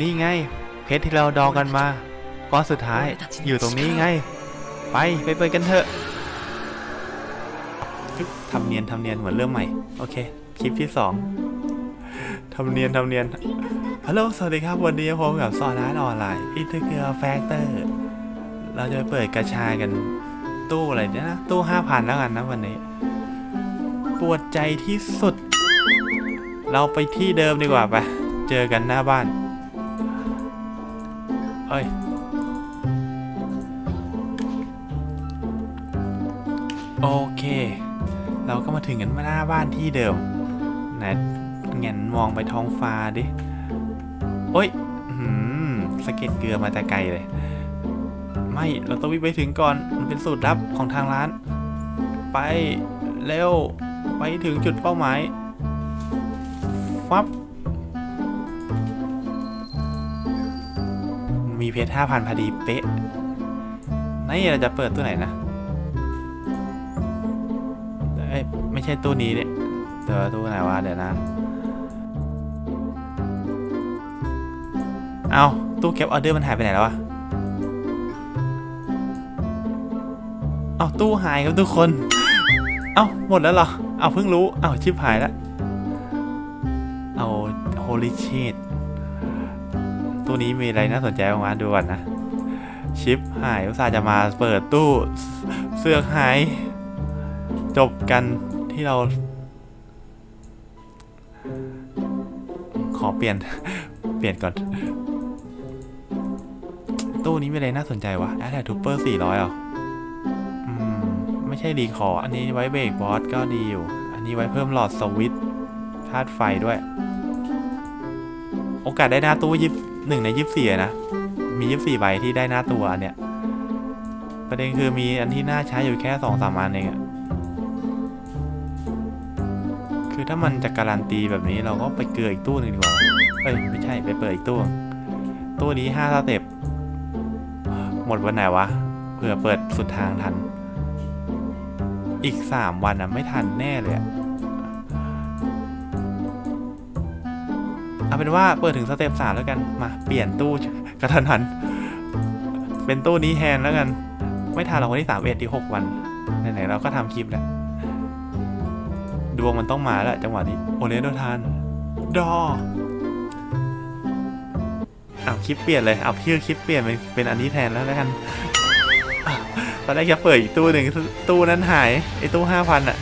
นี่ไง เพชรที่เราดองกันมาก้อนสุดท้ายอยู่ตรงนี้ไง ไปไปเปิดกันเถอะทำเนียนทำเนียนเหมือนเริ่มใหม่ โอเค คลิปที่สองทำเนียนทำเนียนฮัลโหลสวัสดีครับวันนี้ผมกับซอร้านออนไลน์อินเตอร์เกลแฟกเตอร์ เราจะไปเปิดกระชากันตู้อะไรเนี่ยนะ ตู้ห้าพันแล้วกันนะวันนี้ ปวดใจที่สุด เราไปที่เดิมดีกว่าไปเจอกันหน้าบ้าน เอ้ย โอเค เราก็มาถึงกันหน้าบ้านที่เดิมไหนเงันมองไปท้องฟ้าดิ โอ้ยหืมสะเก็ดเกลือมาแต่ไกลเลย ไม่ เราต้องวิ่งไปถึงก่อน มันเป็นสูตรลับของทางร้าน ไป เร็ว ไปถึงจุดเป้าหมายฟับ มีเพชรห้าพันพอดีเป๊ะนี่เราจะเปิดตู้ไหนนะเอ้ยไม่ใช่ตู้นี้เนี่ยแต่ว่าตู้ไหนวะเดี๋ยวนะ เอาตู้เก็บออเดอร์มันหายไปไหนแล้ววะเอาตู้หายครับทุกคน เอาหมดแล้วเหรอ เอาเพิ่งรู้ เอาชิปหายแล้ว เอา holy shit ตูู้้นี้มีอะไรน่าสนใจบ้างวะดูก่อนนะ ชิปหายอุตส่าห์จะมาเปิดตู้เสือกหาย จบกันที่เรา ขอเปลี่ยน เปลี่ยนก่อน ตู้นี้มีอะไรน่าสนใจวะแอดแททูเปอร์สี่ร้อยอะอืมไม่ใช่รีคออันนี้ไว้เบรกบอสก็ดีอยู่ อันนี้ไว้เพิ่มหลอดสวิตช์ธาตุไฟด้วย โอกาสได้หน้าตู้ยิบหนึ่งในยิบสี่นะ มียิบสี่ใบที่ได้หน้าตัวเนี่ย ประเด็นคือมีอันที่น่าใช้อยู่แค่สองสามอันเองอะคือถ้ามันจะการันตีแบบนี้เราก็ไปเกลืออีกตู้หนึ่งดีกว่า เอ้ยไม่ใช่ไปเปิดอีกตู้ ตู้นี้ห้าสเต็ปหมดวันไหนวะ เผื่อเปิดสุดทางทัน อีกสามวันอะไม่ทันแน่เลยอะ เอาเป็นว่าเปิดถึงสเต็ปสามแล้วกัน มาเปลี่ยนตู้กระทันหัน เป็นตู้นี้แทนแล้วกัน ไม่ทันเราวันที่สามเอ็ดที่หกวัน ไหนๆเราก็ทำคลิปแล้ว ดวงมันต้องมาแล้วจังหวะนี้ โอเลนโดทาน ดอเอาคลิปเปลี่ยนเลย เอาชื่อคลิปเปลี่ยนเป็นเป็นอันนี้แทนแล้วแล้วกัน ตอนแรกจะเปิดอีกตู้หนึ่งตู้นั้นหายไอ้ตู้ห้าพันอะ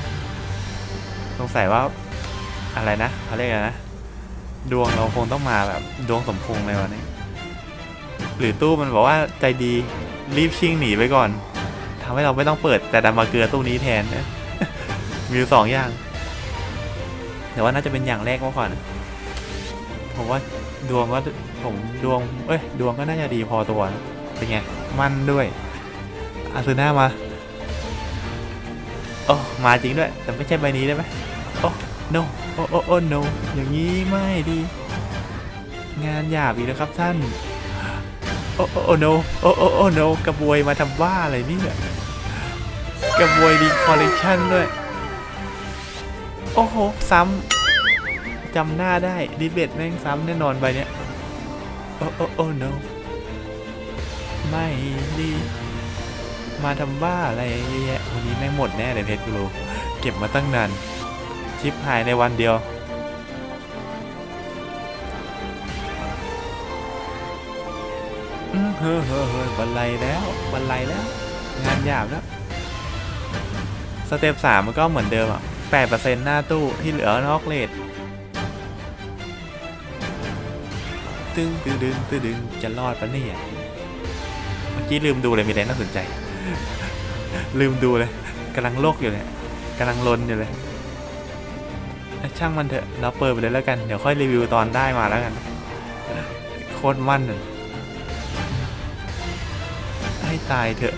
สงสัยว่าอะไรนะเขาเรียกอะไรนะ ดวงเราคงต้องมาแบบดวงสมพงษ์ในวันนี้ หรือตู้มันบอกว่าใจดีรีบชิ่งหนีไปก่อนทำให้เราไม่ต้องเปิดแต่ดันมาเกลือตู้นี้แทนนะมีสองอย่าง แต่ว่าน่าจะเป็นอย่างแรกมากกว่านะผมว่าดวงก็ผมดวง เอ้ย ดวงก็น่าจะดีพอตัว เป็นไง มั่นด้วยอาซูน่ามา โอ้ มาจริงด้วย แต่ไม่ใช่ใบนี้ได้ไหมโอ้ no โอ้โอ้โอ้ no อย่างนี้ไม่ดี งานหยาบอีกแล้วครับท่าน โอ้โอ้โอ้ no โอ้โอ้โอ้ no กระบวยมาทำบ้าอะไรนี่เนี่ยกระบวยดีคอลเลคชันด้วย โอ้โห ซ้ำจำหน้าได้ดิเบตแม่งซ้ำแน่นอนใบเนี้ย โอ้โอ้โอ้ no ไม่ดีมาทำบ้าอะไรเยอะแยะวันนี้แม่งหมดแน่เลยเพชรกูรูเก็บมาตั้งนาน ชิปหายในวันเดียว เฮ้อเฮ้อเฮ้อบันไลแล้วบันไลแล้ว งานหยาบแล้ว สเต็ปสามมันก็เหมือนเดิมอะแปดเปอร์เซ็นต์หน้าตู้ที่เหลือนอกเลทตึงตึงดึงตึงดึงจะรอดปะเนี่ยเมื่อกี้ลืมดูเลยมีอะไรน่าสนใจ ลืมดูเลยกำลังโลกอยู่เลยกำลังลนอยู่เลย ช่างมันเถอะ เราเปิดไปเลยแล้วกัน เดี๋ยวค่อยรีวิวตอนได้มาแล้วกัน โคตรมั่นเลยให้ตายเถอะ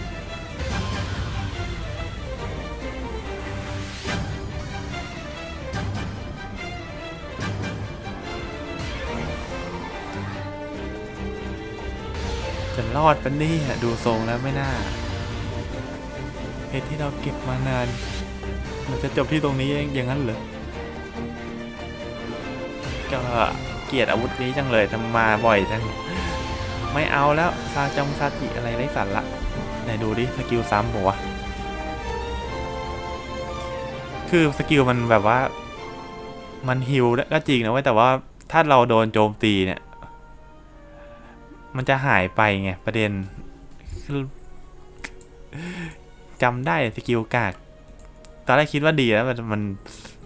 จะรอดปะเนี่ดูทรงแล้วไม่น่าเพชรที่เราเก็บมานาน มันจะจบที่ตรงนี้เองอย่างนั้นเหรอ ก็เกลียดอาวุธนี้จังเลยทำมาบ่อยจัง ไม่เอาแล้วซาจงซาจิอะไรไร้สาระไหนดูดิสกิลซ้ำบอกวะคือสกิลมันแบบว่า มันฮิลก็จริงนะเว้ยแต่ว่าถ้าเราโดนโจมตีเนี่ย มันจะหายไปไงประเด็นจำได้สกิลกากตอนแรกคิดว่าดีแล้วมัน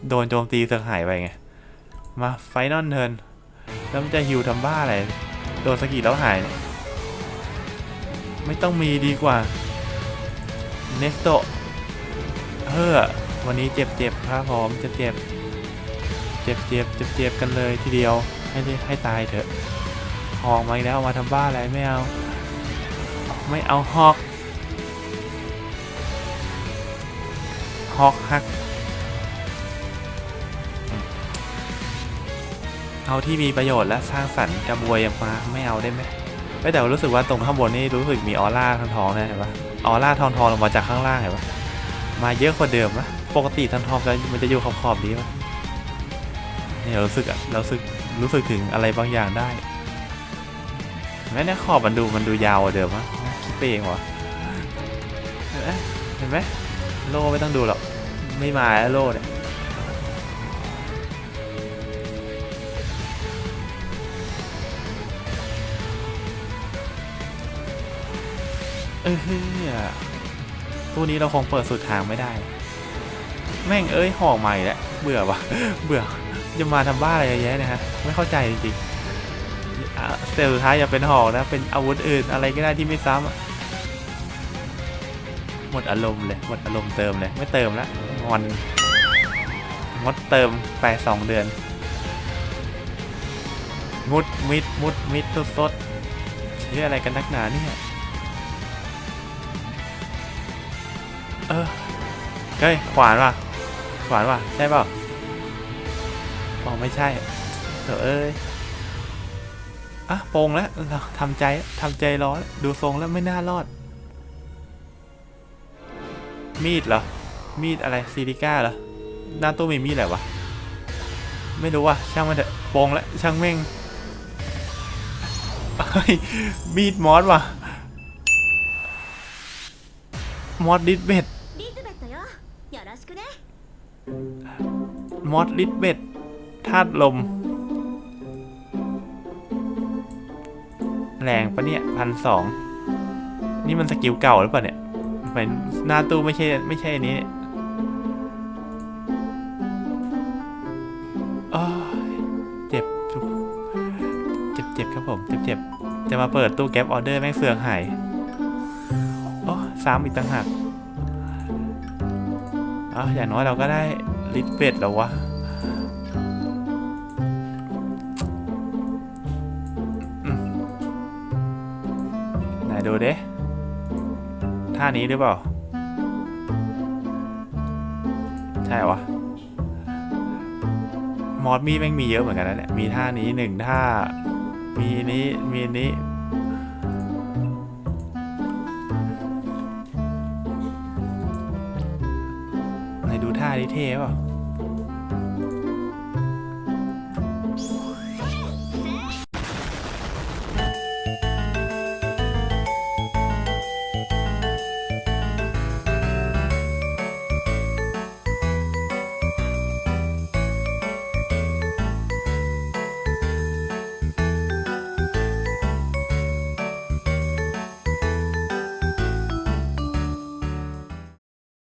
โดนโจมตีเสือหายไปไง มาไฟนอลเทินแล้วมันจะฮิวทำบ้าอะไร โดนสกิลแล้วหายเนี่ยไม่ต้องมีดีกว่า เนสโตเฮ้อวันนี้เจ็บเจ็บๆครับผมเจ็บเจ็บเจ็บเจ็บเจ็บเจ็บๆกันเลยทีเดียว ให้ได้ให้ตายเถอะหอกมาแล้วมาทำบ้าอะไรไม่เอา ไม่เอาฮอกฮอกฮัก เอาที่มีประโยชน์และสร้างสรรค์กระบวยมาไม่เอาได้ไหมไม่แต่รู้สึกว่าตรงข้างบนนี่รู้สึกมีออร่าทองทองนะเห็นปะออร่าทองทองลงมาจากข้างล่างเห็นปะมาเยอะกว่าเดิมปะปกติทองทองๆจะมันจะอยู่ขอบขอบๆนี้ปะนี่เรารู้สึกอะเราสึกรู้สึกถึงอะไรบางอย่างได้เห็นไหมเนี่ยขอบมันดูมันดูยาวกว่าเดิมปะคิดไปเองวะเห็นไหมเห็นไหมโล่ไม่ต้องดูหรอกไม่มาแล้วโล่เนี่ย เออเฮ้ยตู้นี้เราคงเปิดสุดทางไม่ได้ แม่งเอ้ยหอกใหม่แล้วเบื่อวะเบื่อจะมาทำบ้าอะไรเยอะแยะเนะฮะไม่เข้าใจจริงๆอะสเตลสุดท้ายอย่าเป็นหอกนะเป็นอาวุธอื่นอะไรก็ได้ที่ไม่ซ้ำหมดอารมณ์เลยหมดอารมณ์เติมเลยไม่เติมละงอนงดเติมไปสองเดือนงุดมิดมุดมิดตุดซดเชื่องอะไรกันนักหนาเนี่ย เออเฮ้ยขวานว่ะขวานว่ะใช่เปล่าบอกไม่ใช่เถอะเอ้ยอะโปงแล้วเราทำใจทำใจรอแล้วดูทรงแล้วไม่น่ารอด มีดเหรอ มีดอะไรซีริก้าเหรอหน้าตู้มีมีดอะไรวะไม่รู้ว่ะช่างมันเถอะโปงแล้วช่างแม่งมีดมอสว่ะมอสดิสเบ็ด มอสลิดเบ็ดธาตุลม แรงปะเนี่ยพันสองนี่มันสกิลเก่าหรือเปล่าเนี่ยเป็นหน้าตู้ไม่ใช่ไม่ใช่อันนี้เนี่ยโอ้ยเจ็บเจ็บเจ็บครับผม เจ็บเจ็บจะมาเปิดตู้แก๊ปออเดอร์แม่งเสือกหาย โอ้ซ้ำอีกต่างหาก อะอย่างน้อยเราก็ได้ลิตเป็ดแล้ววะไหนดูเด้ท่านี้หรือเปล่า ใช่วะมอสมีแม่งมีเยอะเหมือนกันนะเนี่ย มีท่านี้หนึ่งท่า มีนี้ มีนี้ ดูท่าดิเท่เปล่า